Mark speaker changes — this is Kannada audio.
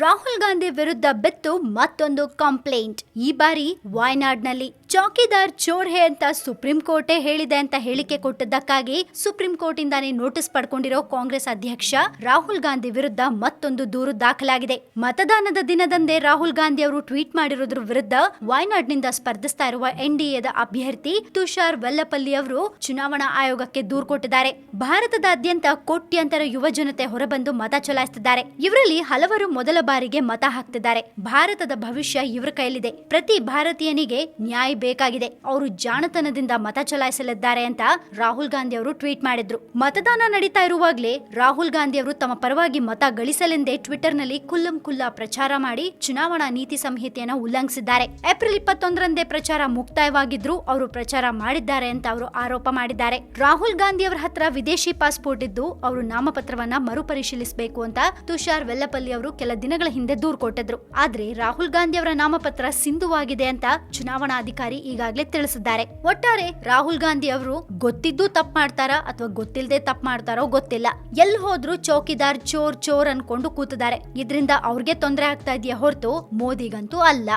Speaker 1: ರಾಹುಲ್ ಗಾಂಧಿ ವಿರುದ್ಧ ಬಿತ್ತು ಮತ್ತೊಂದು ಕಂಪ್ಲೇಂಟ್ ಈ ಬಾರಿ ವಾಯ್ನಾಡ್ನಲ್ಲಿ. ಚೌಕಿದಾರ್ ಚೋರ್ ಹೇ ಅಂತ ಸುಪ್ರೀಂ ಕೋರ್ಟೇ ಹೇಳಿದೆ ಅಂತ ಹೇಳಿಕೆ ಕೊಟ್ಟದ್ದಕ್ಕಾಗಿ ಸುಪ್ರೀಂ ಕೋರ್ಟ್ ಇಂದಾನೆ ನೋಟಿಸ್ ಪಡ್ಕೊಂಡಿರೋ ಕಾಂಗ್ರೆಸ್ ಅಧ್ಯಕ್ಷ ರಾಹುಲ್ ಗಾಂಧಿ ವಿರುದ್ಧ ಮತ್ತೊಂದು ದೂರು ದಾಖಲಾಗಿದೆ. ಮತದಾನದ ದಿನದಂದೇ ರಾಹುಲ್ ಗಾಂಧಿ ಅವರು ಟ್ವೀಟ್ ಮಾಡಿರೋದ್ರ ವಿರುದ್ಧ ವಾಯ್ನಾಡ್ನಿಂದ ಸ್ಪರ್ಧಿಸ್ತಾ ಇರುವ ಎನ್ಡಿಎದ ಅಭ್ಯರ್ಥಿ ತುಷಾರ್ ವೆಲ್ಲಪಲ್ಲಿ ಅವರು ಚುನಾವಣಾ ಆಯೋಗಕ್ಕೆ ದೂರು ಕೊಟ್ಟಿದ್ದಾರೆ. ಭಾರತದಾದ್ಯಂತ ಕೋಟ್ಯಂತರ ಯುವ ಜನತೆ ಹೊರಬಂದು ಮತ ಚಲಾಯಿಸುತ್ತಿದ್ದಾರೆ. ಇವರಲ್ಲಿ ಹಲವರು ಮೊದಲ ಬಾರಿಗೆ ಮತ ಹಾಕ್ತಿದ್ದಾರೆ. ಭಾರತದ ಭವಿಷ್ಯ ಇವರ ಕೈಲಿದೆ ಪ್ರತಿ ಭಾರತೀಯನಿಗೆ ನ್ಯಾಯ ಬೇಕಾಗಿದೆ. ಅವರು ಜಾಣತನದಿಂದ ಮತ ಚಲಾಯಿಸಲಿದ್ದಾರೆ ಅಂತ ರಾಹುಲ್ ಗಾಂಧಿ ಅವರು ಟ್ವೀಟ್ ಮಾಡಿದ್ರು. ಮತದಾನ ನಡೀತಾ ಇರುವಾಗಲೇ ರಾಹುಲ್ ಗಾಂಧಿ ಅವರು ತಮ್ಮ ಪರವಾಗಿ ಮತ ಗಳಿಸಲೆಂದೇ ಟ್ವಿಟರ್ನಲ್ಲಿ ಕುಲ್ಲಂ ಕುಲ್ಲಾ ಪ್ರಚಾರ ಮಾಡಿ ಚುನಾವಣಾ ನೀತಿ ಸಂಹಿತೆಯನ್ನು ಉಲ್ಲಂಘಿಸಿದ್ದಾರೆ. ಏಪ್ರಿಲ್ ಇಪ್ಪತ್ತೊಂದರಂದೇ ಪ್ರಚಾರ ಮುಕ್ತಾಯವಾಗಿದ್ರು ಅವರು ಪ್ರಚಾರ ಮಾಡಿದ್ದಾರೆ ಅಂತ ಅವರು ಆರೋಪ ಮಾಡಿದ್ದಾರೆ. ರಾಹುಲ್ ಗಾಂಧಿ ಅವರ ಹತ್ರ ವಿದೇಶಿ ಪಾಸ್ಪೋರ್ಟ್ ಇದ್ದು ಅವರು ನಾಮಪತ್ರವನ್ನ ಮರುಪರಿಶೀಲಿಸಬೇಕು ಅಂತ ತುಷಾರ್ ವೆಲ್ಲಪಲ್ಲಿ ಅವರು ಕೆಲ ದಿನಗಳ ಹಿಂದೆ ದೂರು ಕೊಟ್ಟಿದ್ರು. ಆದ್ರೆ ರಾಹುಲ್ ಗಾಂಧಿ ಅವರ ನಾಮಪತ್ರ ಸಿಂಧುವಾಗಿದೆ ಅಂತ ಚುನಾವಣಾಧಿಕಾರಿ ಈಗಾಗಲೇ ತಿಳಿಸಿದ್ದಾರೆ. ಒಟ್ಟಾರೆ ರಾಹುಲ್ ಗಾಂಧಿ ಅವರು ಗೊತ್ತಿದ್ದು ತಪ್ಪು ಮಾಡ್ತಾರಾ ಅಥವಾ ಗೊತ್ತಿಲ್ಲದೆ ತಪ್ಪು ಮಾಡ್ತಾರೋ ಗೊತ್ತಿಲ್ಲ. ಎಲ್ಲಿ ಹೋದ್ರು ಚೌಕಿದಾರ್ ಚೋರ್ ಚೋರ್ ಅನ್ಕೊಂಡು ಕೂತಿದ್ದಾರೆ. ಇದರಿಂದ ಅವ್ರಿಗೆ ತೊಂದರೆ ಆಗ್ತಾ ಇದೆಯಾ ಹೊರತು ಮೋದಿಗಂತೂ ಅಲ್ಲ.